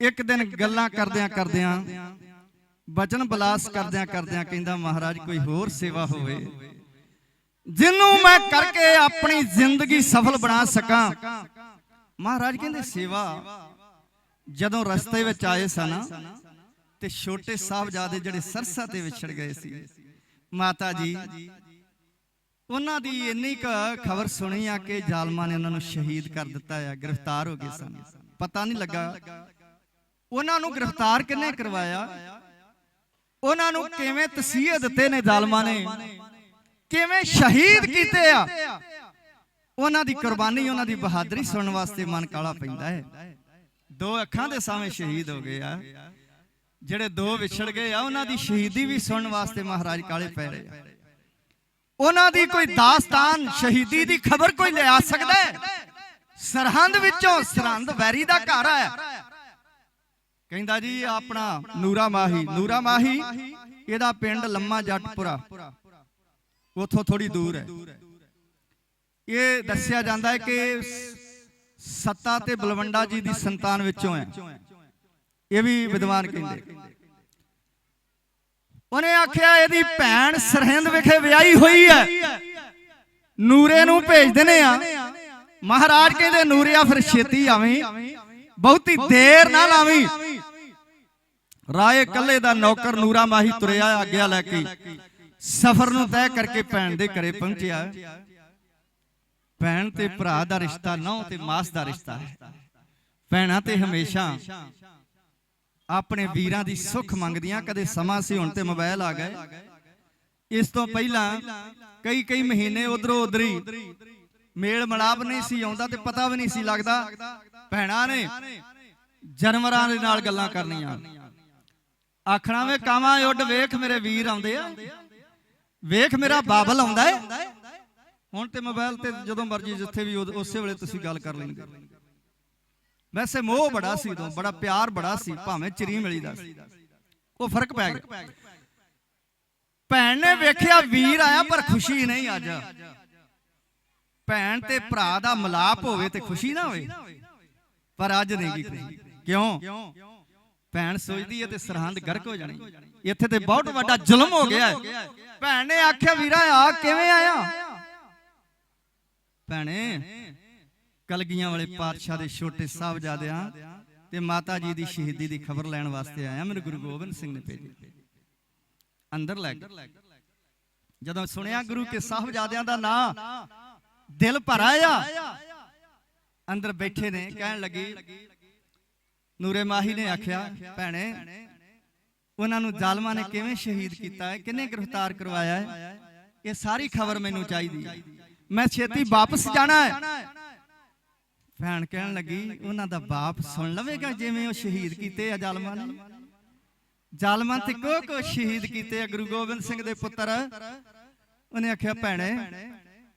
ਇੱਕ ਦਿਨ ਗੱਲਾਂ ਕਰਦਿਆਂ ਕਰਦਿਆਂ, ਬਚਨ ਬਲਾਸ ਕਰਦਿਆਂ ਕਰਦਿਆਂ ਕਹਿੰਦਾ, ਮਹਾਰਾਜ, ਕੋਈ ਹੋਰ ਸੇਵਾ ਹੋਵੇ ਜਿਹਨੂੰ ਮੈਂ ਕਰਕੇ ਆਪਣੀ ਜ਼ਿੰਦਗੀ ਸਫਲ ਬਣਾ ਸਕਾਂ। ਮਹਾਰਾਜ ਕਹਿੰਦੇ, ਸੇਵਾ ਜਦੋਂ ਰਸਤੇ ਵਿੱਚ ਆਏ ਸਨ ਤੇ ਛੋਟੇ ਸਾਹਿਬਜ਼ਾਦੇ ਜਿਹੜੇ ਸਰਸਾ ਤੇ ਵਿਛੜ ਗਏ ਸੀ, ਮਾਤਾ ਜੀ, ਉਹਨਾਂ ਦੀ ਇੰਨੀ ਕ ਖਬਰ ਸੁਣੀ ਆ ਕਿ ਜ਼ਾਲਮਾਂ ਨੇ ਉਹਨਾਂ ਨੂੰ ਸ਼ਹੀਦ ਕਰ ਦਿੱਤਾ ਆ, ਗ੍ਰਿਫਤਾਰ ਹੋ ਗਏ ਸਨ। ਪਤਾ ਨਹੀਂ ਲੱਗਾ ਉਹਨਾਂ ਨੂੰ ਗ੍ਰਿਫਤਾਰ ਕਿੰਨੇ ਕਰਵਾਇਆ? ਉਹਨਾਂ ਨੂੰ ਕਿਵੇਂ ਤਸੀਹੇ ਦਿੱਤੇ ਨੇ ਜ਼ਾਲਮਾਂ ਨੇ? ਕਿਵੇਂ ਸ਼ਹੀਦ ਕੀਤੇ ਆ? ਉਹਨਾਂ ਦੀ ਕੁਰਬਾਨੀ ਉਹਨਾਂ ਦੀ ਬਹਾਦਰੀ ਸੁਣਨ ਵਾਸਤੇ ਮਨ ਕਾਲਾ ਪੈਂਦਾ ਹੈ। ਦੋ ਅੱਖਾਂ ਦੇ ਸਾਹਮਣੇ ਸ਼ਹੀਦ ਹੋ ਗਏ ਆ। ਜਿਹੜੇ ਦੋ ਵਿਛੜ ਗਏ ਆ ਉਹਨਾਂ ਦੀ ਸ਼ਹੀਦੀ ਵੀ ਸੁਣਨ ਵਾਸਤੇ ਮਹਾਰਾਜ ਕਾਲੇ ਪੈ ਰਹੇ ਆ। ਉਹਨਾਂ ਦੀ ਕੋਈ ਦਾਸਤਾਨ ਸ਼ਹੀਦੀ ਦੀ ਖਬਰ ਕੋਈ ਲਿਆ ਸਕਦਾ ਹੈ? ਸਰਹੰਦ ਵਿੱਚੋਂ ਸਰਹੰਦ ਵੈਰੀ ਦਾ ਘਰ ਆ ਕਹਿੰਦਾ ਜੀ ਆਪਣਾ ਨੂਰਾ ਮਾਹੀ ਨੂਰਾ ਮਾਹੀ। ਇਹਦਾ ਪਿੰਡ ਲੰਮਾ ਜੱਟਪੁਰਾ। ਉਥੋਂ ਥੋੜੀ ਦੂਰ ਹੈ। ਇਹ ਦੱਸਿਆ ਜਾਂਦਾ ਹੈ ਕਿ ਸੱਤਾ ਤੇ ਬਲਵੰਡਾ ਜੀ ਦੀ ਸੰਤਾਨ ਵਿੱਚੋਂ ਹੈ। ਇਹ ਵੀ ਵਿਦਵਾਨ ਕਹਿੰਦੇ। ਉਹਨੇ ਆਖਿਆ ਇਹਦੀ ਭੈਣ ਸਰਹਿੰਦ ਵਿਖੇ ਵਿਆਹੀ ਹੋਈ ਹੈ। ਨੂਰੇ ਨੂੰ ਭੇਜ ਦਿੰਨੇ ਆ ਮਹਾਰਾਜ ਕਹਿੰਦੇ ਨੂਰਿਆ ਫਿਰ ਛੇਤੀ ਆਵੀਂ। ਬਹੁਤੀ ਦੇਰ ਨਾ ਲਾਵੀਂ। ਰਾਏ ਕੱਲੇ ਦਾ ਨੌਕਰ ਨੂਰਾ ਮਾਹੀ ਤੁਰਿਆ ਆਗਿਆ ਲੈ ਕੇ ਸਫ਼ਰ ਨੂੰ ਤੈਅ ਕਰਕੇ ਭੈਣ ਦੇ ਘਰੇ ਪਹੁੰਚਿਆ। ਭੈਣ ਤੇ ਭਰਾ ਦਾ ਰਿਸ਼ਤਾ ਨੌ ਤੇ ਮਾਸ ਦਾ ਰਿਸ਼ਤਾ ਹੈ। ਭੈਣਾਂ ਤੇ ਹਮੇਸ਼ਾ ਆਪਣੇ ਵੀਰਾਂ ਦੀ ਸੁੱਖ ਮੰਗਦੀਆਂ, ਕਦੇ ਸਮਾਂ ਸੀ ਹੁਣ ਤੇ ਮੋਬਾਈਲ ਆ ਗਏ। ਇਸ ਤੋਂ ਪਹਿਲਾਂ ਕਈ ਕਈ ਮਹੀਨੇ ਉਧਰੋਂ ਉਧਰੀ ਮੇਲ ਮਲਾਪ ਨਹੀਂ ਸੀ ਆਉਂਦਾ ਤੇ ਪਤਾ ਵੀ ਨਹੀਂ ਸੀ ਲੱਗਦਾ, ਭੈਣਾਂ ਨੇ ਜਾਨਵਰਾਂ ਦੇ ਨਾਲ ਗੱਲਾਂ ਕਰਨੀਆਂ। ਆਖਣਾ ਵੇ ਕਾਵਾਂ ਉੱਡ ਵੇਖ ਮੇਰੇ ਵੀਰ ਆਉਂਦੇ ਆ। ਵੇਖ ਮੇਰਾ ਬਾਬਲ ਆਉਂਦਾ ਹੈ ਹੁਣ ਤੇ ਮੋਬਾਈਲ ਤੇ ਜਦੋਂ ਮਰਜ਼ੀ ਜਿੱਥੇ ਵੀ ਉਸੇ ਵੇਲੇ ਤੁਸੀਂ ਗੱਲ ਕਰ ਲੈਂਦੇ। ਵੈਸੇ ਮੋਹ ਬੜਾ ਸੀ ਉਦੋਂ ਬੜਾ ਪਿਆਰ ਬੜਾ ਸੀ ਭਾਵੇਂ ਚਰੀ ਮਿਲੀਦਾ ਸੀ। ਉਹ ਫ਼ਰਕ ਪੈ ਗਿਆ। ਭੈਣ ਨੇ ਵੇਖਿਆ ਵੀਰ ਆਇਆ ਪਰ ਖੁਸ਼ੀ ਨਹੀਂ ਅੱਜ। ਭੈਣ ਤੇ ਭਰਾ ਦਾ ਮਲਾਪ ਹੋਵੇ ਤੇ ਖੁਸ਼ੀ ਨਾ ਹੋਵੇ। ਪਰ ਅੱਜ ਨਹੀਂ ਗੀ ਖੁਸ਼ੀ ਕਿਉਂ? ਭੈਣ ਸੋਚਦੀ ਹੈ ਤੇ ਸਰਹੰਦ ਗਰਕ ਹੋ ਜਾਣੀ। ਇੱਥੇ ਤੇ ਬਹੁਤ ਵੱਡਾ ਜ਼ੁਲਮ ਹੋ ਗਿਆ। ਹੈ। ਭੈਣ ਨੇ ਆਖਿਆ ਵੀਰਾ ਆ ਕਿਵੇਂ ਆਇਆ? ਭੈਣੇ ਕਲਗੀਆਂ ਵਾਲੇ ਪਾਤਸ਼ਾਹ ਦੇ ਛੋਟੇ ਸਾਹਿਬਜ਼ਾਦਿਆਂ ਤੇ ਮਾਤਾ ਜੀ ਦੀ ਸ਼ਹੀਦੀ ਦੀ ਖਬਰ ਲੈਣ ਵਾਸਤੇ ਆਇਆ। ਮੈਨੂੰ ਗੁਰੂ ਗੋਬਿੰਦ ਸਿੰਘ ਨੇ ਭੇਜਿਆ ਅੰਦਰ ਲੈ ਗਏ। ਜਦੋਂ ਸੁਣਿਆ ਗੁਰੂ ਕੇ ਸਾਹਿਬਜ਼ਾਦਿਆਂ ਦਾ ਨਾਂ ਦਿਲ ਭਰ ਆਇਆ ਅੰਦਰ ਬੈਠੇ ਨੇ ਕਹਿਣ ਲੱਗੀ ਨੂਰੇ ਮਾਹੀ ਨੇ ਆਖਿਆ, ਭੈਣੇ, ਉਹਨਾਂ ਨੂੰ ਜ਼ਾਲਮਾਂ ਨੇ ਕਿਵੇਂ ਸ਼ਹੀਦ ਕੀਤਾ ਹੈ? ਕਿੰਨੇ ਗ੍ਰਿਫਤਾਰ ਕਰਵਾਇਆ ਹੈ? ਇਹ ਸਾਰੀ ਖਬਰ ਮੈਨੂੰ ਚਾਹੀਦੀ ਹੈ। ਮੈਂ ਛੇਤੀ ਵਾਪਸ ਜਾਣਾ ਹੈ। ਭੈਣ ਕਹਿਣ ਲੱਗੀ, ਉਹਨਾਂ ਦਾ ਬਾਪ ਸੁਣ ਲਵੇਗਾ ਜਿਵੇਂ ਉਹ ਸ਼ਹੀਦ ਕੀਤੇ ਆ ਜ਼ਾਲਮਾਂ ਨੇ। ਜ਼ਾਲਮਾਂ ਤੇ ਕੋ ਕੋ ਸ਼ਹੀਦ ਕੀਤੇ ਆ ਗੁਰੂ ਗੋਬਿੰਦ ਸਿੰਘ ਦੇ ਪੁੱਤਰ। ਉਹਨੇ ਆਖਿਆ, ਭੈਣੇ,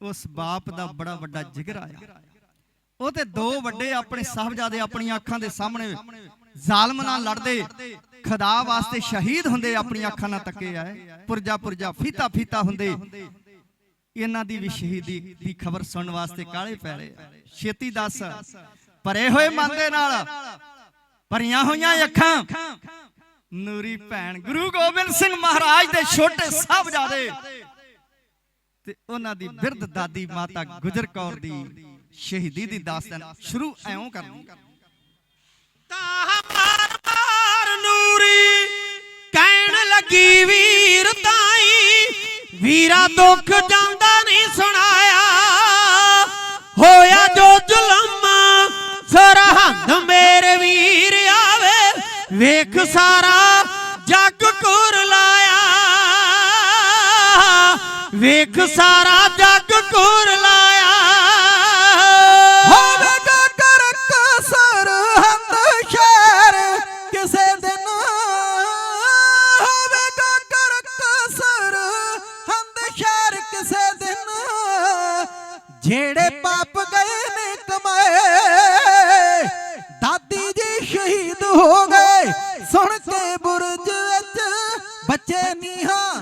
ਉਸ ਬਾਪ ਦਾ ਬੜਾ ਵੱਡਾ ਜਿਗਰ ਆਇਆ। ਉਹ ਤੇ ਦੋ ਵੱਡੇ ਆਪਣੇ ਸਾਹਿਬਜ਼ਾਦੇ ਆਪਣੀਆਂ ਅੱਖਾਂ ਦੇ ਸਾਹਮਣੇ ਜ਼ਾਲਮ ਨਾਲ ਲੜਦੇ, ਖੁਦਾ ਵਾਸਤੇ ਸ਼ਹੀਦ ਹੁੰਦੇ, ਆਪਣੀਆਂ ਅੱਖਾਂ ਨਾਲ ਤੱਕੇ ਆਏ, ਪੁਰਜਾ ਪੁਰਜਾ, ਫੀਤਾ ਫੀਤਾ ਹੁੰਦੇ। ਇਹਨਾਂ ਦੀ ਵੀ ਸ਼ਹੀਦੀ ਦੀ ਖਬਰ ਸੁਣਨ ਵਾਸਤੇ ਕਾਲੇ ਪੈ ਰਹੇ ਛੇਤੀ ਦੱਸ, ਭਰੇ ਹੋਏ ਮਨ ਦੇ ਨਾਲ, ਭਰੀਆਂ ਹੋਈਆਂ ਅੱਖਾਂ। ਨੂਰੀ ਭੈਣ ਗੁਰੂ ਗੋਬਿੰਦ ਸਿੰਘ ਮਹਾਰਾਜ ਦੇ ਛੋਟੇ ਸਾਹਿਬਜ਼ਾਦੇ ਤੇ ਉਹਨਾਂ ਦੀ ਬਿਰਧ ਦਾਦੀ ਮਾਤਾ ਗੁਜਰ ਕੌਰ ਦੀ ਸ਼ਹੀਦੀ ਦੀ ਦਾਸਤਾਨ ਸ਼ੁਰੂ ਐਉਂ ਕਰਨੀ। ਤਾਹ ਮਾਰ ਮਾਰ ਨੂਰੀ, ਕਹਿਣ ਲੱਗੀ ਵੀਰ ਤਾਈ, ਵੀਰਾ ਦੁੱਖ ਜਾਂਦਾ ਨਹੀਂ ਸੁਣਾਇਆ। ਹੋਇਆ ਜੋ ਜ਼ੁਲਮ, ਸਰਹੰਦ ਮੇਰੇ ਵੀਰ ਆਵੇ, ਵੇਖ ਸਾਰਾ ਜੱਗ ਕੁਰ ਲਾਇਆ। ਵੇਖ ਸਾਰਾ ਜੱਗ ਕੁਰ ਲਾਇਆ। ਜਿਹੜੇ ਪਾਪ ਗਏ ਨੇ ਕਮਾਏ ਦਾਦੀ ਜੀ ਸ਼ਹੀਦ ਹੋ ਗਏ। ਸੁਣ ਕੇ ਬੁਰਜ ਵਿੱਚ ਬੱਚੇ ਨੀਹਾਂ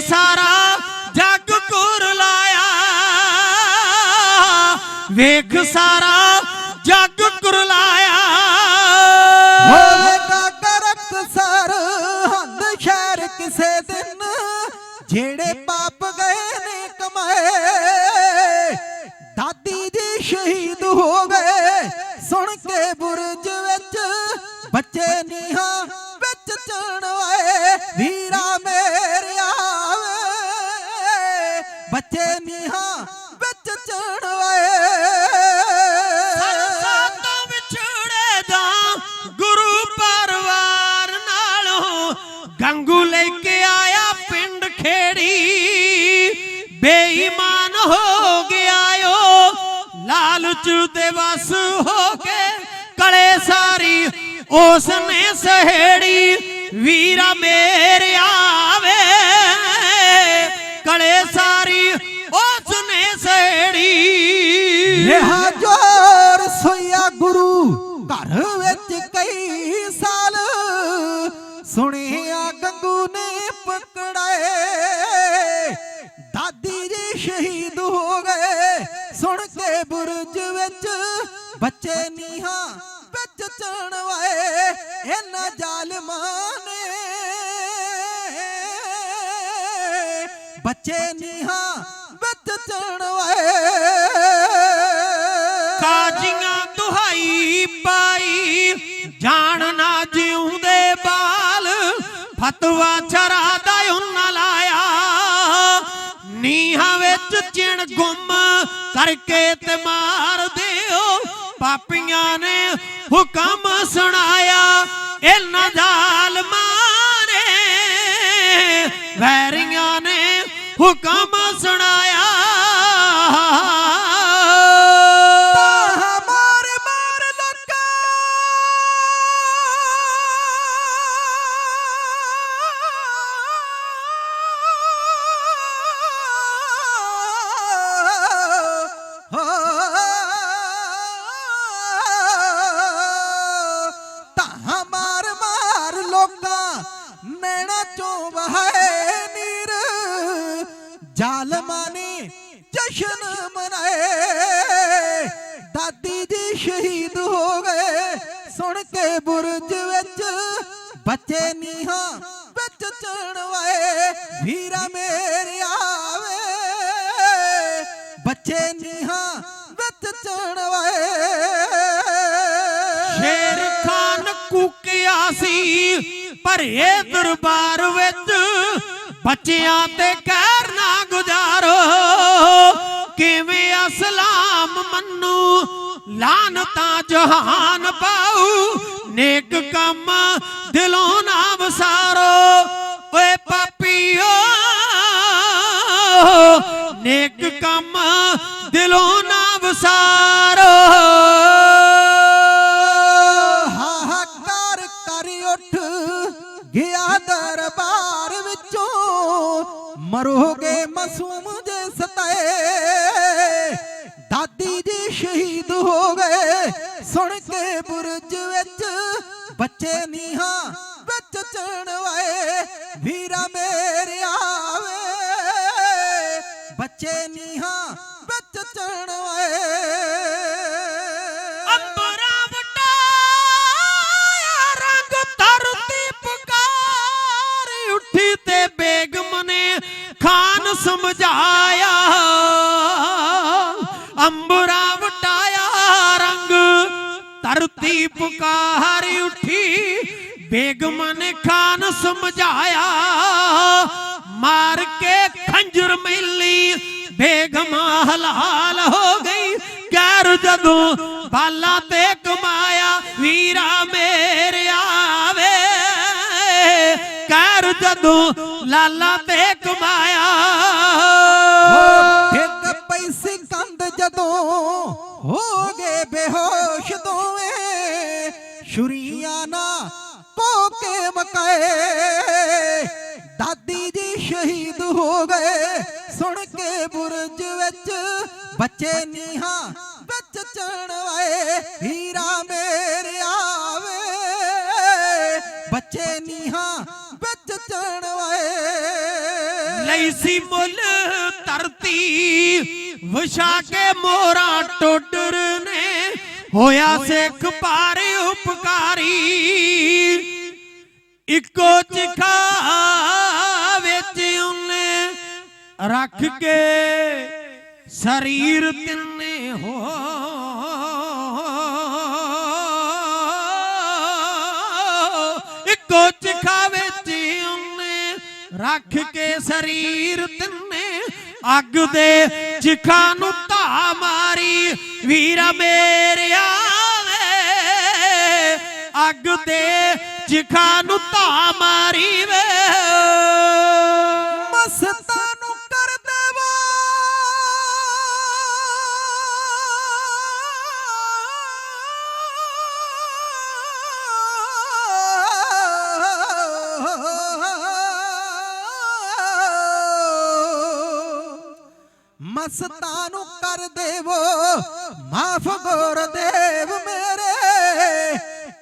ਸਾਰਾ ਜੱਗ ਕੁਰ ਵੇਖ ਸਾਰਾ ਜੱਗ ਕੁਰ ਲਾਇਆ। ਹੋਵੇਗਾ ਕਰਕ ਸਰ, ਹੰਦ ਸ਼ਹਿਰ ਕਿਸੇ ਦਿਨ। ਜਿਹੜੇ ਪਾਪ ਗਏ ਨੇ ਕਮਾਏ, ਦਾਦੀ ਜੀ ਸ਼ਹੀਦ ਹੋ ਗਏ। ਉਸ ਨੇ ਸਹੇੜੀ ਵੀਰਾ ਮੇਰੇ ਆਵੇ। ਕਲੇ ਸਾਰੀ ਉਸ ਨੇ ਸਹੇੜੀ। ਰਿਹਾ ਜੋਰ ਸੋਇਆ ਗੁਰੂ ਘਰ ਵਿੱਚ ਕਈ ਸਾਲ। ਸੁਣਿਆ ਗੰਗੂ ਨੇ ਪਕੜਾਏ। ਦਾਦੀ ਜੀ ਸ਼ਹੀਦ ਹੋ ਗਏ। ਸੁਣ ਕੇ ਬੁਰਜ ਵਿੱਚ ਬੱਚੇ ਨੀਹਾਂ ਵਿੱਚ ਚਣਵਾਏ ਇਹਨਾਂ ਜ਼ਾਲਮਾਂ ਨੇ। ਬੱਚੇ ਨੀਹਾਂ ਵਿੱਚ ਚਣਵਾਏ ਕਾਜੀਆਂ ਦੁਹਾਈ ਪਾਈ, ਜਾਣ ਨਾ ਜਿਉਂਦੇ ਬਾਲ, ਫਤਵਾ ਚਰਾ ਦਾ ਉਹਨਾਂ ਲਾਇਆ। ਨੀਹਾਂ ਵਿੱਚ ਚਿਣ ਗੁੰਮ ਕਰਕੇ ਤੇ ਮਾਰ ਦਿਓ, ਪਾਪੀਆਂ ਨੇ ਹੁਕਮ ਸੁਣਾਇਆ ਇਹਨਾਂ ਜ਼ਾਲਮਾਂ ਨੇ ਵੈਰੀਆਂ ਨੇ ਹੁਕਮ ਸੁਣਾਇਆ ਅਸਲਾਮ ਮੰਨੂ ਜਹਾਨ ਪਾਉ ਨੇਕ ਕੰਮ ਦਿਲੋਂ ਨਾ ਵਸਾਰੋ। ਓਏ ਪਾਪੀਓ, ਨੇਕ ਕੰਮ ਦਿਲੋਂ ਨਾ ਵਸਾਰੋ। ਹਾਹਾਕਾਰ ਕਰ ਉੱਠ, ਗਿਆ ਦਰਬਾਰ ਵਿੱਚੋਂ। ਮਰੋਗੇ ਮਾਸੂਮ ਜੇ ਸਤਾਏ। ਸ਼ਹੀਦ ਹੋ ਗਏ। ਸੁਣ ਕੇ ਬੁਰਜ ਵਿੱਚ ਬੱਚੇ ਨੀਹਾਂ ਵਿੱਚ ਚਣਵਾਏ। ਵੀਰਾ ਮੇਰੇ ਆਵੇ। ਬੱਚੇ ਨੀਹਾਂ ਵਿੱਚ ਚਣਵਾਏ। ਸਮਝਾਇਆ। ਧਰਤੀ ਪੁਕਾਰ ਉੱਠੀ ਬੇਗਮ ਨੇ ਖਾਨ ਸਮਝਾਇਆ, ਮਾਰ ਕੇ ਖੰਜਰ ਮਿਲੀ ਬੇਗਮ ਹਲਾਲ ਹੋ ਗਈ ਗੈਰ ਜਦੋਂ ਬਾਲਾ ਤੇ ਕਮਾਇਆ, ਵੀਰਾ ਮੇਰੇ ਆਵੇ ਗੈਰ ਜਦੋਂ ਲਾਲਾ ਤੇ ਕਮਾਇਆ ਜਦੋਂ ਹੋ ਗਏ ਬੇਹੋਸ਼ ਦੋਵੇਂ ਛੁਰੀਆਂ ਨਾ ਪੋ ਮਕਾਏ। ਦਾਦੀ ਜੀ ਸ਼ਹੀਦ ਹੋ ਗਏ, ਸੁਣ ਕੇ ਬੁਰਜ ਵਿੱਚ ਬੱਚੇ ਨੀਹਾਂ ਚਣਵਾਏ ਹੀਰਾ ਮੇਰੇ ਆਵੇ। ਬੱਚੇ ਨੀਹਾਂ ਵਿੱਚ ਚਣਵਾਏ ਲਈ ਸੀ ਮੁੱਲ ਧਰਤੀ ਵਿਛਾ ਕੇ ਮੋਰਾ ਟੋਡਰ ਨੇ ਹੋਇਆ ਸਿੱਖ ਪਾਰ ਉਪਕਾਰੀ। ਇੱਕੋ ਚਿਖਾ ਵਿੱਚ ਉਹਨੇ ਰੱਖ ਕੇ ਸਰੀਰ ਤਿੰਨੇ ਹੋ ਇੱਕੋ ਚਿਖਾ ਵਿੱਚ ਉਹਨੇ ਰੱਖ ਕੇ ਸਰੀਰ ਤਿੰਨੇ ਅੱਗ ਦੇ ਜਿਖਾਂ ਨੂੰ ਧਾ ਮਾਰੀ ਵੀਰਾ ਮੇਰਿਆ ਵੇ ਅੱਗ ਤੇ ਜਿਖਾਂ ਨੂੰ ਧਾ ਮਾਰੀ ਵੇ। ਮਸਤਾਂ ਨੂੰ ਕਰ ਦੇਵੋ, ਮਾਫ ਗੁਰ ਮੇਰੇ।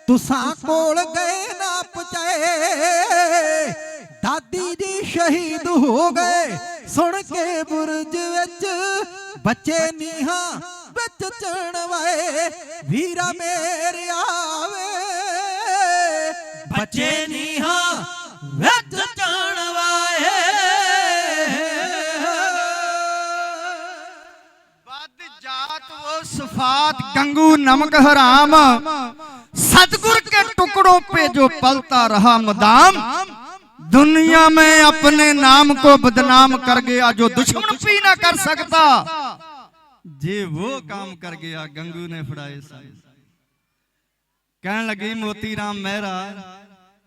ਤੁਸਾਂ ਕੋਲ ਗਏ ਨਾ ਪਚਾਏ ਦਾਦੀ ਜੀ ਸ਼ਹੀਦ ਹੋ ਗਏ। ਸੁਣ ਕੇ ਬੁਰਜ ਵਿੱਚ ਬੱਚੇ ਨੀਹਾਂ ਵਿੱਚ ਚਣਵਾਏ, ਵੀਰਾ ਮੇਰੇ ਆਵੇ। ਬੱਚੇ ਉਹ ਸਫਾਤ ਗੰਗੂ ਨਮਕ ਹਰਾਮ सतगुर के टुकड़ों पे जो पलता रहा मदाम दुनिया में अपने नाम को बदनाम कर गया जो दुश्मन भी ना कर सकता जे वो काम कर गया गंगू ने फड़ाए सन ਕਹਿਣ ਲੱਗੀ ਮੋਤੀ ਰਾਮ ਮਹਿਰਾ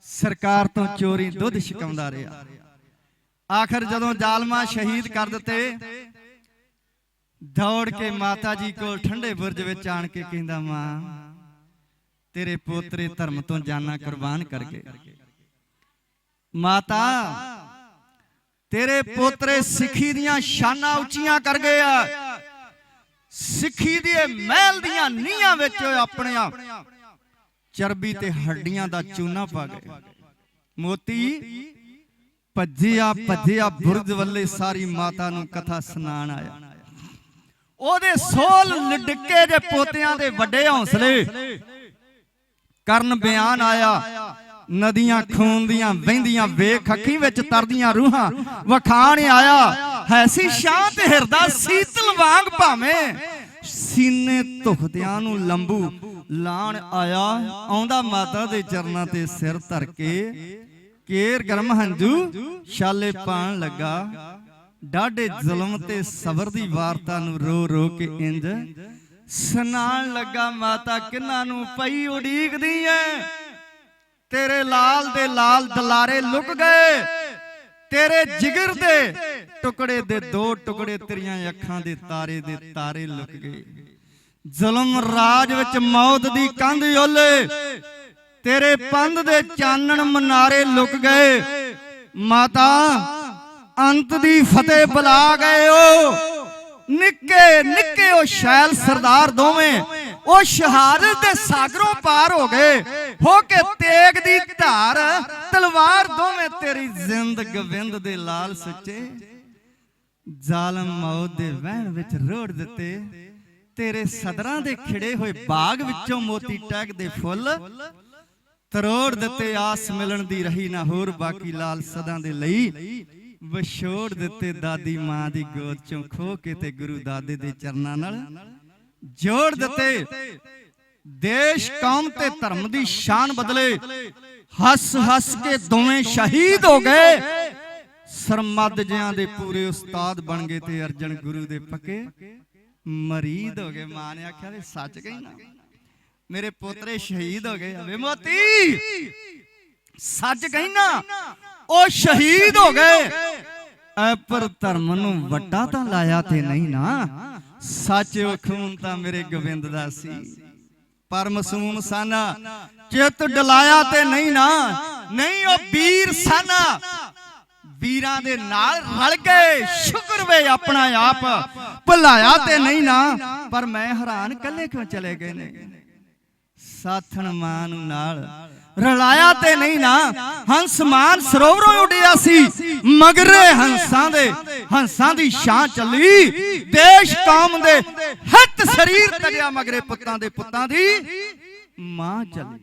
ਸਰਕਾਰ ਤੋਂ ਚੋਰੀ ਦੁੱਧ ਛਕਾਉਂਦਾ ਰਿਹਾ ਆਖਰ ਜਦੋਂ ਜ਼ਾਲਮਾ ਸ਼ਹੀਦ ਕਰ ਦਿੱਤੇ ਦੌੜ ਕੇ ਮਾਤਾ ਜੀ ਕੋਲ ਠੰਡੇ ਬੁਰਜ ਵਿੱਚ ਆਣ ਕੇ ਕਹਿੰਦਾ ਮਾਂ ਤੇਰੇ ਪੋਤਰੇ ਧਰਮ ਤੋਂ ਜਾਨਾਂ ਕੁਰਬਾਨ ਕਰ ਗਏ ਮਾਤਾ ਤੇਰੇ ਪੋਤਰੇ ਸਿੱਖੀ ਦੀਆਂ ਸ਼ਾਨਾਂ ਉੱਚੀਆਂ ਕਰ ਗਏ ਆ। ਸਿੱਖੀ ਦੇ ਮਹਿਲ ਦੀਆਂ ਨੀਹਾਂ ਵਿੱਚ ਆਪਣੇ ਆਪ ਚਰਬੀ ਤੇ ਹੱਡੀਆਂ ਦਾ ਚੂਨਾ ਪਾ ਗਏ। ਮੋਤੀ ਭੱਜਿਆ ਭੱਜਿਆ ਬੁਰਜ ਵੱਲੇ ਸਾਰੀ ਮਾਤਾ ਨੂੰ ਕਥਾ ਸੁਣਾਣ ਆਇਆ। ਉਹਦੇ ਸੋਲ ਲਡਕੇ ਦੇ ਪੋਤਿਆਂ ਦੇ ਵੱਡੇ ਹੌਸਲੇ। ਕਰਨ ਬਿਆਨ ਆਇਆ ਨਦੀਆਂ ਖੂਨ ਦੀਆਂ ਵਹਿੰਦੀਆਂ ਵੇਖ ਅੱਖੀ ਵਿੱਚ ਤਰਦੀਆਂ ਰੂਹਾਂ। ਵਖਾਣ ਆਇਆ ਹੈ ਸੀ ਸ਼ਾਂਤ ਹਿਰਦਾ ਸੀਤਲ ਵਾਂਗ ਭਾਵੇਂ ਸੀਨੇ ਧੁਖਦਿਆਂ ਨੂੰ ਲੰਬੂ ਲਾਣ ਆਇਆ ਆਉਂਦਾ ਮਾਤਾ ਦੇ ਚਰਨਾਂ ਤੇ ਸਿਰ ਧਰ ਕੇ ਕੇਰ ਗਰਮ ਹੰਝੂ ਛਾਲੇ ਪਾਣ ਲੱਗਾ। ਡਾਢੇ ਜ਼ੁਲਮ ਤੇ ਸਬਰ ਦੀ ਵਾਰਤਾ ਨੂੰ ਰੋ ਰੋ ਕੇ ਇੰਜ। ਸੁਣਾਣ ਲੱਗਾ ਮਾਤਾ, ਕਿੰਨਾਂ ਨੂੰ ਪਈ ਉਡੀਕਦੀ ਐ ਤੇਰੇ ਲਾਲ ਦੇ ਲਾਲ ਦਲਾਰੇ ਲੁਕ ਗਏ। ਤੇਰੇ ਜਿਗਰ ਦੇ ਟੁਕੜੇ ਦੇ ਦੋ ਟੁਕੜੇ ਤੇਰੀਆਂ ਅੱਖਾਂ ਦੇ ਤਾਰੇ ਦੇ ਤਾਰੇ ਲੁਕ ਗਏ। ਜ਼ੁਲਮ ਰਾਜ ਵਿੱਚ ਮੌਤ ਦੀ ਕੰਧ ਓਲੇ ਤੇਰੇ ਪੰਧ ਦੇ ਚਾਨਣ ਮਨਾਰੇ ਲੁਕ ਗਏ। ਮਾਤਾ ਅੰਤ ਦੀ ਫਤਿਹ ਬੁਲਾ ਗਏ ਓ ਨਿੱਕੇ ਨਿੱਕੇ ਉਹ ਸ਼ੈਲ ਸਰਦਾਰ ਦੋਵੇਂ, ਉਹ ਸ਼ਹਾਦਤ ਦੇ ਸਾਗਰੋਂ ਪਾਰ ਹੋ ਗਏ। ਹੋ ਕੇ ਤੇਗ ਦੀ ਧਾਰ, ਤਲਵਾਰ ਦੋਵੇਂ ਤੇਰੀ ਜ਼ਿੰਦ ਗਵਿੰਦ ਦੇ ਲਾਲ ਸੱਚੇ। ਜ਼ਾਲਮ ਮੌਤ ਦੇ ਵਹਿਣ ਵਿੱਚ ਰੋੜ ਦਿੱਤੇ। ਤੇਰੇ ਸਦਰਾਂ ਦੇ ਖਿੜੇ ਹੋਏ ਬਾਗ ਵਿੱਚੋਂ ਮੋਤੀ ਟੈਗ ਦੇ ਫੁੱਲ। ਤਰੋੜ ਦਿੱਤੇ ਆਸ ਮਿਲਣ ਦੀ ਰਹੀ ਨਾ ਹੋਰ ਬਾਕੀ ਲਾਲ ਸਦਾ ਦੇ ਲਈ। ਵਿਛੋੜ ਦਿੱਤੇ ਦਾਦੀ ਮਾਂ ਦੀ ਗੋਦ ਚੋਂ ਖੋ ਕੇ ਤੇ ਗੁਰੂ ਦਾਦੇ ਦੇ ਚਰਨਾਂ ਨਾਲ ਜੋੜ ਦਿੱਤੇ। ਦੇਸ਼, ਕੌਮ ਤੇ ਧਰਮ ਦੀ ਸ਼ਾਨ ਬਦਲੇ ਹੱਸ ਹੱਸ ਕੇ ਦੋਵੇਂ ਸ਼ਹੀਦ ਹੋ ਗਏ। ਸਰਮੱਦ ਜਿਆਂ ਦੇ ਪੂਰੇ ਉਸਤਾਦ ਬਣ ਗਏ ਤੇ ਅਰਜਨ ਗੁਰੂ ਦੇ ਪੱਕੇ ਮਰੀਦ ਹੋ ਗਏ। ਮਾਂ ਨੇ ਆਖਿਆ, ਵੀ ਸੱਚ ਕਹਿਣਾ ਮੇਰੇ ਪੋਤਰੇ ਸ਼ਹੀਦ ਹੋ ਗਏ। ਵੇ ਮੋਤੀ, ਸੱਚ ਕਹਿਣਾ ਉਹ ਸ਼ਹੀਦ ਹੋ ਗਏ। ਐ ਪਰ ਧਰਮ ਨੂੰ ਵੱਡਾ ਤਾਂ ਲਾਇਆ ਤੇ ਨਹੀਂ ਨਾ। ਸੱਚ ਵਖੂਨ ਤਾਂ ਮੇਰੇ ਗੋਬਿੰਦ ਦਾ ਸੀ। ਪਰ ਮਸੂਮ ਸਨ ਚਿਤ ਡਲਾਇਆ ਤੇ ਨਹੀਂ ਨਾ। ਨਹੀਂ ਉਹ ਵੀਰ ਸਨ। ਵੀਰਾਂ ਦੇ ਨਾਲ ਰਲ ਗਏ। ਸ਼ੁਕਰ ਵੇ ਆਪਣਾ ਆਪ। ਭੁਲਾਇਆ ਤੇ ਨਹੀਂ ਨਾ। ਪਰ ਮੈਂ ਹੈਰਾਨ ਕੱਲੇ ਕਿਉਂ ਚਲੇ ਗਏ ਨੇ? ਸਾਥਣ ਮਾਨ ਨਾਲ ਰਲਾਇਆ ਤੇ ਨਹੀਂ ਨਾ। ਹੰਸ ਮਾਨ ਸਰੋਵਰੋਂ ਉੱਡਿਆ ਸੀ। ਮਗਰੇ ਹੰਸਾਂ ਦੇ ਹੰਸਾਂ ਦੀ ਸ਼ਾਨ ਚੱਲੀ। ਦੇਸ਼ ਕਾਮ ਦੇ ਹੱਥ ਸਰੀਰ ਤੜਿਆ ਮਗਰੇ ਪੁੱਤਾਂ ਦੇ ਪੁੱਤਾਂ ਦੀ ਮਾਂ ਚੱਲੀ।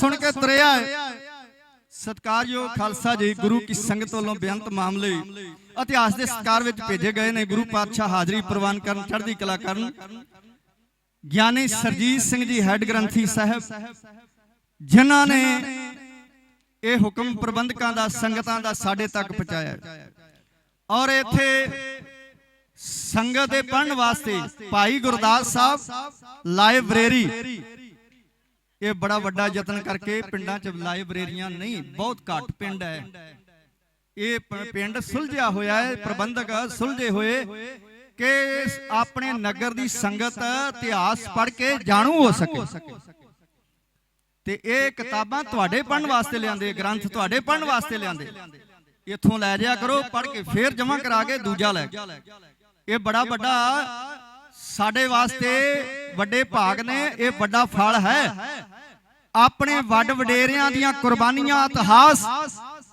ਸੁਣ ਕੇ ਤਰਿਆ ਹੈ। ਸਤਕਾਰਯੋਗ ਖਾਲਸਾ ਜੀ, ਗੁਰੂ ਕੀ ਸੰਗਤ ਵੱਲੋਂ ਬੇਅੰਤ ਮਾਮਲੇ, ਇਤਿਹਾਸ ਦੇ ਸਤਕਾਰ ਵਿੱਚ ਭੇਜੇ ਗਏ ਨੇ। ਗੁਰੂ ਪਾਤਸ਼ਾਹ ਹਾਜ਼ਰੀ ਪ੍ਰਵਾਨ ਕਰਨ, ਚੜ੍ਹਦੀ ਕਲਾ ਕਰਨ। ਗਿਆਨੀ ਸਰਜੀਤ ਸਿੰਘ ਜੀ, ਹੈੱਡ ਗ੍ਰੰਥੀ ਸਾਹਿਬ, ਜਿਨ੍ਹਾਂ ਨੇ ਇਹ ਹੁਕਮ ਪ੍ਰਬੰਧਕਾਂ ਦਾ, ਸੰਗਤਾਂ ਦਾ ਸਾਡੇ ਤੱਕ ਪਹੁੰਚਾਇਆ। ਔਰ ਇੱਥੇ ਸੰਗਤ ਦੇ ਪੜਨ ਵਾਸਤੇ ਭਾਈ ਗੁਰਦਾਸ ਸਾਹਿਬ, ਲਾਇਬ੍ਰੇਰੀ ਇਹ ਬੜਾ ਵੱਡਾ ਯਤਨ ਕਰਕੇ ਪਿੰਡਾਂ 'ਚ ਲਾਇਬ੍ਰੇਰੀਆਂ ਨਹੀਂ, ਬਹੁਤ ਘੱਟ ਪਿੰਡ ਹੈ। ਇਹ ਪਿੰਡ ਸੁਲਝਿਆ ਹੋਇਆ ਹੈ, ਪ੍ਰਬੰਧਕ ਸੁਲਝੇ ਹੋਏ ਕਿ ਆਪਣੇ ਨਗਰ ਦੀ ਸੰਗਤ ਇਤਿਹਾਸ ਪੜ੍ਹ ਕੇ ਜਾਣੂ ਹੋ ਸਕੇ। ਤੇ ਇਹ ਕਿਤਾਬਾਂ ਤੁਹਾਡੇ ਪੜਨ ਵਾਸਤੇ ਲਿਆਂਦੇ, ਗ੍ਰੰਥ ਤੁਹਾਡੇ ਪੜਨ ਵਾਸਤੇ ਲਿਆਂਦੇ। ਇੱਥੋਂ ਲੈ ਜਾਇਆ ਕਰੋ ਪੜ ਕੇ ਫੇਰ ਜਮ੍ਹਾਂ ਕਰਾ ਕੇ ਦੂਜਾ ਲੈ ਇਹ ਬੜਾ ਵੱਡਾ ਸਾਡੇ ਵਾਸਤੇ ਵੱਡੇ ਭਾਗ ਨੇ, ਇਹ ਵੱਡਾ ਫਲ ਹੈ। ਆਪਣੇ ਵੱਡ ਵਡੇਰਿਆਂ ਦੀਆਂ ਕੁਰਬਾਨੀਆਂ, ਇਤਿਹਾਸ,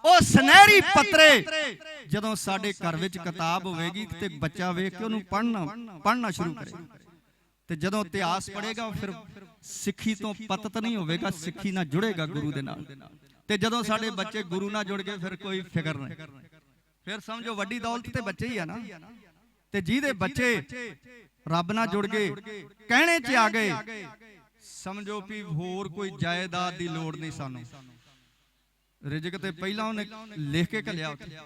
ਉਹ ਸੁਨਹਿਰੀ ਪੱਤਰੇ ਜਦੋਂ ਸਾਡੇ ਘਰ ਵਿੱਚ ਕਿਤਾਬ ਹੋਵੇਗੀ ਤੇ ਬੱਚਾ ਵੇਖ ਕੇ ਉਹਨੂੰ ਪੜ੍ਹਨਾ ਪੜ੍ਹਨਾ ਸ਼ੁਰੂ ਕਰੇ। ਤੇ ਜਦੋਂ ਇਤਿਹਾਸ ਪੜ੍ਹੇਗਾ, ਫਿਰ ਸਿੱਖੀ ਤੋਂ ਪਤਤ ਨਹੀਂ ਹੋਵੇਗਾ, ਸਿੱਖੀ ਨਾਲ ਜੁੜੇਗਾ ਗੁਰੂ ਦੇ ਨਾਲ। ਤੇ ਜਦੋਂ ਸਾਡੇ ਬੱਚੇ ਗੁਰੂ ਨਾਲ ਜੁੜ ਗਏ, ਫਿਰ ਕੋਈ ਫਿਕਰ ਨਹੀਂ। ਫਿਰ ਸਮਝੋ, ਵੱਡੀ ਦੌਲਤ ਤੇ ਬੱਚੇ ਹੀ ਆ ਨਾ। ਤੇ ਜਿਹਦੇ ਬੱਚੇ ਰੱਬ ਨਾਲ ਜੁੜ ਗਏ, ਕਹਿਣੇ 'ਚ ਆ ਗਏ ਸਮਝੋ ਵੀ ਹੋਰ ਕੋਈ ਜਾਇਦਾਦ ਦੀ ਲੋੜ ਨਹੀਂ ਸਾਨੂੰ। ਰਿਜਕ ਤੇ ਪਹਿਲਾਂ ਉਹਨੇ ਲਿਖ ਕੇ ਘੱਲਿਆ ਉੱਥੇ।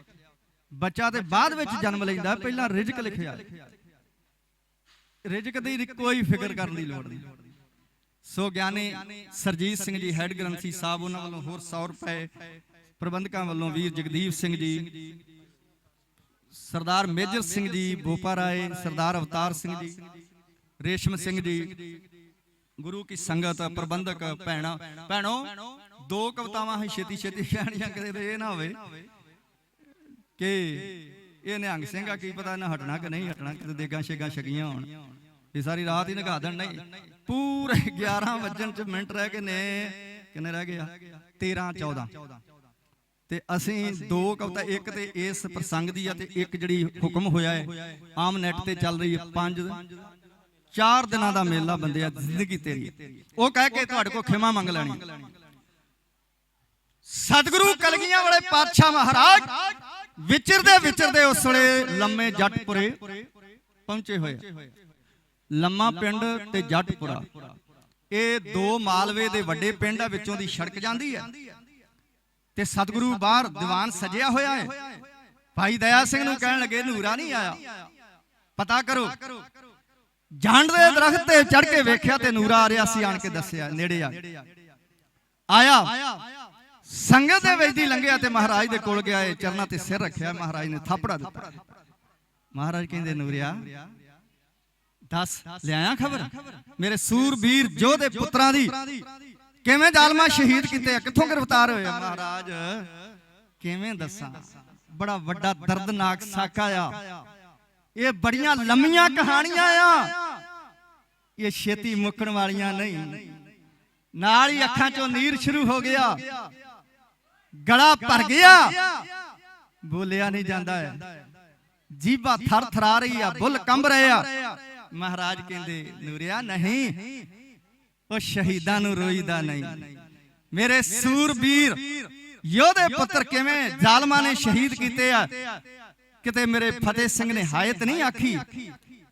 ਬੱਚਾ ਤੇ ਬਾਅਦ ਵਿੱਚ ਜਨਮ ਲੈਂਦਾ ਪਹਿਲਾਂ ਰਿਜਕ ਲਿਖਿਆ। ਰਿਜਕ ਦੀ ਕੋਈ ਫਿਕਰ ਕਰਨ ਦੀ ਲੋੜ ਨਹੀਂ। ਸੋ ਗਿਆਨੀ ਸਰਜੀਤ ਸਿੰਘ ਜੀ ਹੈੱਡ ਗ੍ਰੰਥੀ ਸਾਹਿਬ ਉਹਨਾਂ ਵੱਲੋਂ ਹੋਰ 100 ਰੁਪਏ ਪ੍ਰਬੰਧਕਾਂ ਵੱਲੋਂ ਵੀਰ ਜਗਦੀਪ ਸਿੰਘ ਜੀ ਸਰਦਾਰ ਮੇਜਰ ਸਿੰਘ ਜੀ ਬੋਪਾ ਰਾਏ ਸਰਦਾਰ ਅਵਤਾਰ ਸਿੰਘ ਜੀ ਰੇਸ਼ਮ ਸਿੰਘ ਜੀ ਗੁਰੂ ਕੀ ਸੰਗਤ ਪ੍ਰਬੰਧਕ ਭੈਣਾ। ਭੈਣੋ, ਦੋ ਕਵਤਾਵਾਂ ਹੀ ਛੇਤੀ ਛੇਤੀ ਕਹਿਣੀਆਂ ਕਿਤੇ ਇਹ ਨਾ ਹੋਵੇ ਕਿ ਇਹ ਨਿਹੰਗ ਸਿੰਘ ਆ, ਕੀ ਪਤਾ ਨਾ ਹਟਣਾ ਕਿ ਨਹੀਂ ਹਟਣਾ, ਕਿਤੇ ਦੇਗਾਂ ਛੇਗਾਂ ਛਕੀਆਂ ਹੋਣ। ਇਹ ਸਾਰੀ ਰਾਤ ਹੀ ਨਗਾ ਦੇਣ ਨਹੀਂ। ਪੂਰੇ 11 ਵਜਣ ਚ ਮਿੰਟ ਰਹਿ ਗਏ ਨੇ। ਕਿੰਨੇ ਰਹਿ ਗਏ ਆ? 13 14 ਤੇ ਅਸੀਂ ਦੋ ਕਵਤਾ, ਇੱਕ ਤੇ ਇਸ ਪ੍ਰਸੰਗ ਦੀ ਆ ਤੇ ਇੱਕ ਜਿਹੜੀ ਹੁਕਮ ਹੋਇਆ ਹੈ ਆਮ ਨੈਟ ਤੇ ਚੱਲ ਰਹੀ ਹੈ ਪੰਜ। ਚਾਰ ਦਿਨਾਂ ਦਾ ਮੇਲਾ ਬੰਦਿਆ ਜ਼ਿੰਦਗੀ ਤੇਰੀ ਉਹ ਕਹਿ ਕੇ ਤੁਹਾਡੇ ਕੋਲ ਖਿਮਾ ਮੰਗ ਲੈਣੀ। ਸਤਿਗੁਰੂ ਕਲਗੀਆਂ ਵਾਲੇ ਪਾਤਸ਼ਾਹ ਮਹਾਰਾਜ ਵਿਚਰਦੇ ਵਿਚਰਦੇ ਉਸ ਵੇਲੇ ਲੰਮੇ ਜੱਟਪੁਰੇ ਪਹੁੰਚੇ ਹੋਏ ਲੰਮਾ ਪਿੰਡ ਤੇ ਜੱਟਪੁਰਾ। ਇਹ ਦੋ ਮਾਲਵੇ ਦੇ ਵੱਡੇ ਪਿੰਡਾਂ ਵਿੱਚੋਂ ਦੀ ਸੜਕ ਜਾਂਦੀ ਹੈ ਤੇ ਸਤਿਗੁਰੂ ਬਾਹਰ ਦੀਵਾਨ ਸਜਿਆ ਹੋਇਆ ਹੈ। ਭਾਈ ਦਇਆ ਸਿੰਘ ਨੂੰ ਕਹਿਣ ਲੱਗੇ, ਨੂਰਾ ਨਹੀਂ ਆਇਆ। ਪਤਾ ਕਰੋ ਜੰਡ ਦੇ ਦਰਖਤ ਤੇ ਚੜ ਕੇ ਵੇਖਿਆ ਤੇ ਨੂਰਾ ਆ ਰਿਹਾ ਸੀ, ਆਣ ਕੇ ਦੱਸਿਆ, ਨੇੜੇ ਆ। ਆਇਆ। ਸੰਗਤ ਦੇ ਵਿੱਚ ਦੀ ਲੰਘਿਆ ਤੇ ਮਹਾਰਾਜ ਦੇ ਕੋਲ ਗਿਆ ਏ ਚਰਨਾਂ ਤੇ ਸਿਰ ਰੱਖਿਆ, ਮਹਾਰਾਜ ਨੇ ਥਾਪੜਾ ਦਿੱਤਾ। ਮਹਾਰਾਜ ਕਹਿੰਦੇ, ਨੂਰਿਆ, ਦੱਸ ਲਿਆਇਆ ਖਬਰ? ਮੇਰੇ ਸੂਰਬੀਰ ਯੋਧੇ ਪੁੱਤਰਾਂ ਦੀ ਕਿਵੇਂ ਜ਼ਾਲਮਾ ਸ਼ਹੀਦ ਕੀਤੇ ਆ? ਕਿੱਥੋਂ ਗ੍ਰਿਫਤਾਰ ਹੋਏ ਮਹਾਰਾਜ? ਕਿਵੇਂ ਦੱਸਾਂ? ਬੜਾ ਵੱਡਾ ਦਰਦਨਾਕ ਸਾਕਾ ਆ। ਇਹ ਬੜੀਆਂ ਲੰਮੀਆਂ ਕਹਾਣੀਆਂ ਆ। ਇਹ ਛੇਤੀ ਮੁੱਕਣ ਵਾਲੀਆਂ ਨਹੀਂ। ਨਾਲ ਹੀ ਅੱਖਾਂ ਚੋਂ ਨੀਰ ਸ਼ੁਰੂ ਹੋ ਗਿਆ। ਗਲਾ ਭਰ ਗਿਆ। ਬੋਲਿਆ ਨਹੀਂ ਜਾਂਦਾ ਹੈ। ਜੀਭਾ ਥਰ ਥਰਾ ਰਹੀ ਆ, ਬੁੱਲ ਕੰਬ ਰਹੇ ਆ। ਮਹਾਰਾਜ ਕਹਿੰਦੇ, ਨੂਰਿਆ, ਨਹੀਂ। ਉਹ ਸ਼ਹੀਦਾਂ ਨੂੰ ਰੋਈਦਾ ਨਹੀਂ। ਮੇਰੇ ਸੂਰਬੀਰ, ਯੋਧੇ ਪੁੱਤਰ ਕਿਵੇਂ ਜ਼ਾਲਮਾਂ ਨੇ ਸ਼ਹੀਦ ਕੀਤੇ ਆ? ਕਿਤੇ ਮੇਰੇ ਫਤਿਹ ਸਿੰਘ ਨੇ ਹਾਇਤ ਨਹੀਂ ਆਖੀ,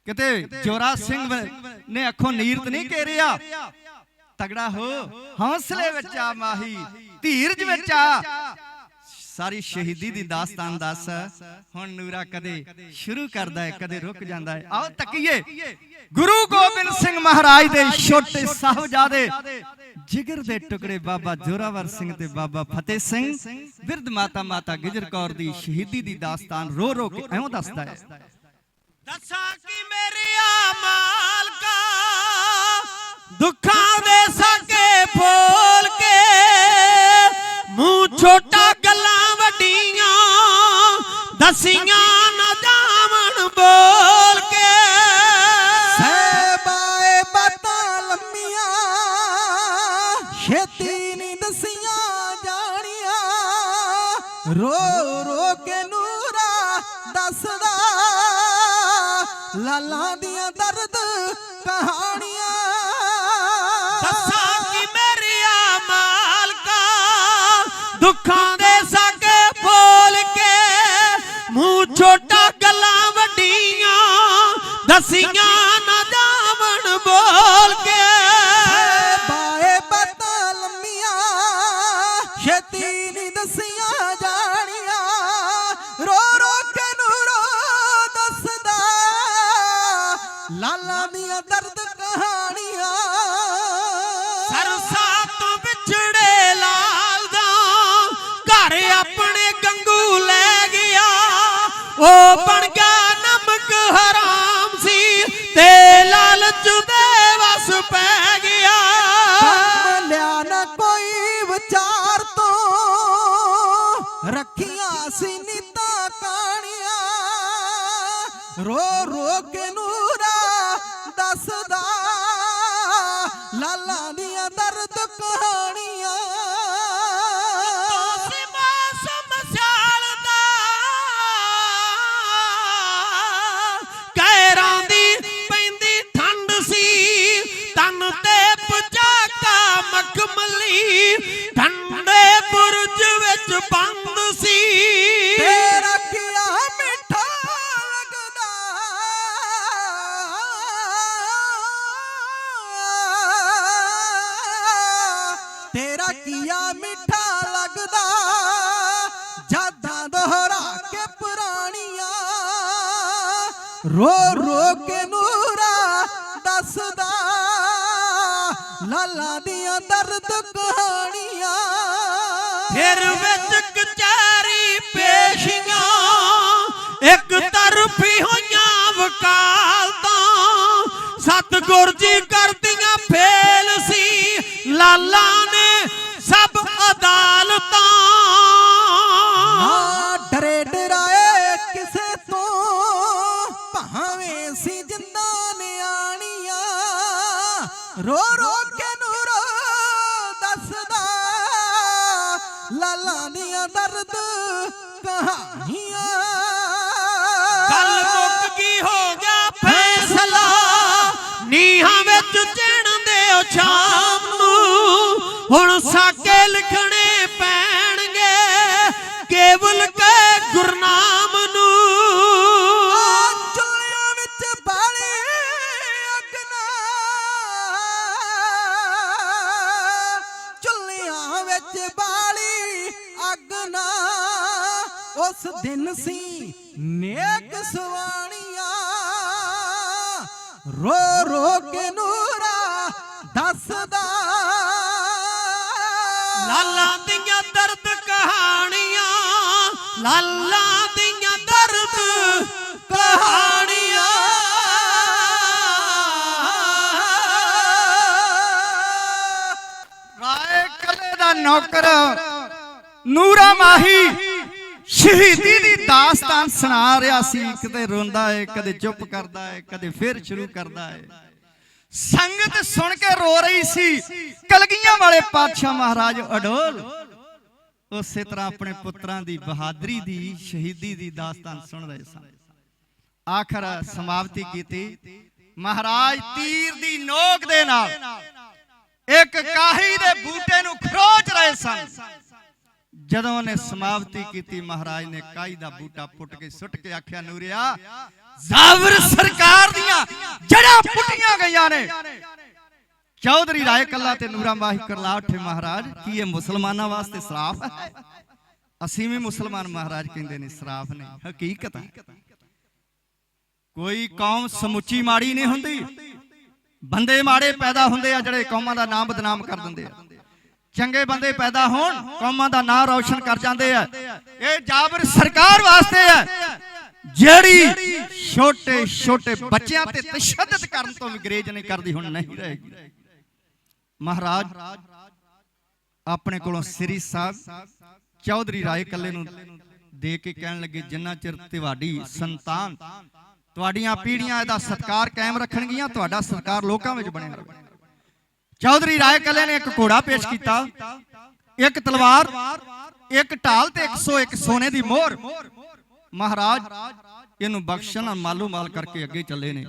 ਕਿਤੇ ਜੋਰਾ ਸਿੰਘ ਨੇ ਅੱਖੋਂ ਨੀਰਤ ਨਹੀਂ ਘੇਰਿਆ ਤਗੜਾ ਹੋ, ਹੌਸਲੇ ਵਿੱਚ ਆ ਮਾਹੀ, ਧੀਰਜ ਵਿੱਚ ਆ। ਸਾਰੀ ਸ਼ਹੀਦੀ ਦੀ ਦਾਸਤਾਨ ਦੱਸ, ਹੁਣ ਨੂਰਾ ਕਦੇ ਸ਼ੁਰੂ ਕਰਦਾ ਹੈ, ਕਦੇ ਰੁਕ ਜਾਂਦਾ ਹੈ। ਆਓ ਤੱਕੀਏ। ਗੁਰੂ ਗੋਬਿੰਦ ਸਿੰਘ ਮਹਾਰਾਜ ਦੇ ਛੋਟੇ ਸਾਹਿਬਜ਼ਾਦੇ, ਜਿਗਰ ਦੇ ਟੁਕੜੇ ਬਾਬਾ ਜੋਰਾਵਰ ਸਿੰਘ ਤੇ ਬਾਬਾ ਫਤਿਹ ਸਿੰਘ, ਬਿਰਧ ਮਾਤਾ ਮਾਤਾ ਗਿਜਰ ਕੌਰ ਦੀ ਸ਼ਹੀਦੀ ਦੀ ਦਾਸਤਾਨ ਰੋ ਰੋ ਕੇ ਐਉਂ ਦੱਸਦਾ ਹੈ। ਦੱਸਾਂ ਕਿ ਮੇਰਿਆ ਮਾਲਕਾ ਦੁੱਖਾਂ ਦੇ ਸਾਕੇ ਫੋਲ ਕੇ ਮੂੰਹ ਛੋਟਾ ਗੱਲਾਂ ਵੱਡੀਆਂ ਦਸੀਆਂ ਛੇਤੀ ਨਹੀਂ ਰੋ ਰੋ ਕੇ ਨੂਰਾ ਦੱਸਦਾ, ਲਾਲਾ ਦੀਆਂ ਦਰਦ ਕਹਾਣੀਆਂ। ਫਿਰ ਵਿੱਚ ਕਚਹਿਰੀ ਪੇਸ਼ੀਆਂ, ਇੱਕ ਤਰਫੀ ਹੋਈਆਂ ਵਕਾਲਤਾਂ। ਸਤਗੁਰ ਜੀ ਭਾਵੇਂ ਸੀ ਜਿੰਦਾ ਨਿਆਣੀਆਂ। ਰੋ ਰੋ ਕੇ ਨੂਰੋ ਦੱਸਦਾ, ਲਾਲਾ ਦੀਆਂ ਦਰਦ ਕਹਾਣੀਆਂ। ਗੱਲ ਮੁੱਕ ਗਈ ਹੋ ਗਿਆ ਫੈਸਲਾ। ਨੀਹਾਂ ਵਿੱਚ ਚਿਣਦੇ ਉਹ ਸ਼ਾਮ ਨੂੰ। ਹੁਣ ਸਾਕੇ ਲਿਖਣ ਉਸ ਦਿਨ ਸੀ ਨੇਕ ਸਵਾਣੀਆਂ। ਰੋ ਰੋ ਕੇ ਨੂਰਾ ਦੱਸਦਾ। ਲਾਲਾ ਦੀਆਂ ਦਰਦ ਕਹਾਣੀਆਂ ਲਾਲਾ ਦੀਆਂ ਦਰਦ ਕਹਾਣੀਆਂ। ਰਾਏ ਕੱਲੇ ਦਾ ਨੌਕਰ ਨੂਰਾ ਮਾਹੀ। ਸ਼ਹੀਦੀ ਦੀ ਦਾਸਤਾਨ ਸੁਣਾ ਰਿਹਾ ਸੀ। ਕਦੇ ਰੋਂਦਾ ਏ, ਕਦੇ ਚੁੱਪ ਕਰਦਾ ਏ, ਕਦੇ ਫਿਰ ਸ਼ੁਰੂ ਕਰਦਾ ਏ। ਸੰਗਤ ਸੁਣ ਕੇ ਰੋ ਰਹੀ ਸੀ। ਕਲਗੀਆਂ ਵਾਲੇ ਪਾਤਸ਼ਾਹ ਮਹਾਰਾਜ ਅਡੋਲ, ਉਸੇ ਤਰ੍ਹਾਂ ਆਪਣੇ ਪੁੱਤਰਾਂ ਦੀ ਬਹਾਦਰੀ ਦੀ, ਸ਼ਹੀਦੀ ਦੀ ਦਾਸਤਾਨ ਸੁਣ ਰਹੇ ਸਨ। ਆਖਰ ਸਮਾਪਤੀ ਕੀਤੀ। ਮਹਾਰਾਜ ਤੀਰ ਦੀ ਨੋਕ ਦੇ ਨਾਲ ਇੱਕ ਕਾਹੀ ਦੇ ਬੂਟੇ ਨੂੰ ਖਰੋਚ ਰਹੇ ਸਨ। ਜਦੋਂ ਉਹਨੇ ਸਮਾਪਤੀ ਕੀਤੀ, ਮਹਾਰਾਜ ਨੇ ਕਾਹੀ ਦਾ ਬੂਟਾ ਪੁੱਟ ਕੇ ਸੁੱਟ ਕੇ ਆਖਿਆ, ਨੂਰਿਆ ਜ਼ਾਵਰ ਸਰਕਾਰ ਦੀਆਂ ਜੜਾਂ ਪੁੱਟੀਆਂ ਗਈਆਂ ਨੇ। ਚੌਧਰੀ ਰਾਏ ਕੱਲਾ ਤੇ ਨੂਰਾ ਮਾਹੀ ਕਰਲਾ ਉੱਠੇ ਮਹਾਰਾਜ, ਕੀ ਇਹ ਮੁਸਲਮਾਨਾਂ ਵਾਸਤੇ ਸਰਾਫ ਹੈ? ਅਸੀਂ ਵੀ ਮੁਸਲਮਾਨ ਮਹਾਰਾਜ ਕਹਿੰਦੇ ਨੇ ਸਰਾਫ ਨੇ ਹਕੀਕਤ ਹੈ। ਕੋਈ ਕੌਮ ਸਮੁੱਚੀ ਮਾੜੀ ਨਹੀਂ ਹੁੰਦੀ। ਬੰਦੇ ਮਾੜੇ ਪੈਦਾ ਹੁੰਦੇ ਆ, ਜਿਹੜੇ ਕੌਮਾਂ ਦਾ ਨਾਮ ਬਦਨਾਮ ਕਰ ਦਿੰਦੇ ਆ। ਚੰਗੇ ਬੰਦੇ ਪੈਦਾ ਹੋਣ, ਕੌਮਾਂ ਦਾ ਨਾਂ ਰੌਸ਼ਨ ਕਰ ਜਾਂਦੇ ਆ। ਇਹ ਜਾਬਰ ਸਰਕਾਰ ਵਾਸਤੇ ਹੈ ਜਿਹੜੀ ਛੋਟੇ ਛੋਟੇ ਬੱਚਿਆਂ ਤੇ ਤਸ਼ੱਦਦ ਕਰਨ ਤੋਂ ਵੀ ਨਹੀਂ ਕਰਦੀ, ਹੁਣ ਨਹੀਂ ਰਹੇਗੀ। ਮਹਾਰਾਜ, ਆਪਣੇ ਕੋਲੋਂ ਸ੍ਰੀ ਸਾਹਿਬ ਚੌਧਰੀ ਰਾਏ ਕੱਲੇ ਨੂੰ ਦੇ ਕੇ ਕਹਿਣ ਲੱਗੇ, ਜਿੰਨਾ ਚਿਰ ਤੁਹਾਡੀ ਸੰਤਾਨ, ਤੁਹਾਡੀਆਂ ਪੀੜ੍ਹੀਆਂ ਇਹਦਾ ਸਤਕਾਰ ਕਾਇਮ ਰੱਖਣਗੀਆਂ, ਤੁਹਾਡਾ ਸਤਕਾਰ ਲੋਕਾਂ ਵਿੱਚ ਬਣਿਆ ਰਹੇ। ਚੌਧਰੀ ਰਾਏ ਕੱਲੇ ਨੇ ਇੱਕ ਘੋੜਾ ਪੇਸ਼ ਕੀਤਾ। ਇੱਕ ਤਲਵਾਰ, ਇੱਕ ਢਾਲ ਤੇ 101 ਸੋਨੇ ਦੀ ਮੋਹਰ। ਮਹਾਰਾਜ, ਇਹਨੂੰ ਬਖਸ਼ਣ ਮਾਲੂ ਮਾਲ ਕਰਕੇ ਅੱਗੇ ਚੱਲੇ ਨੇ।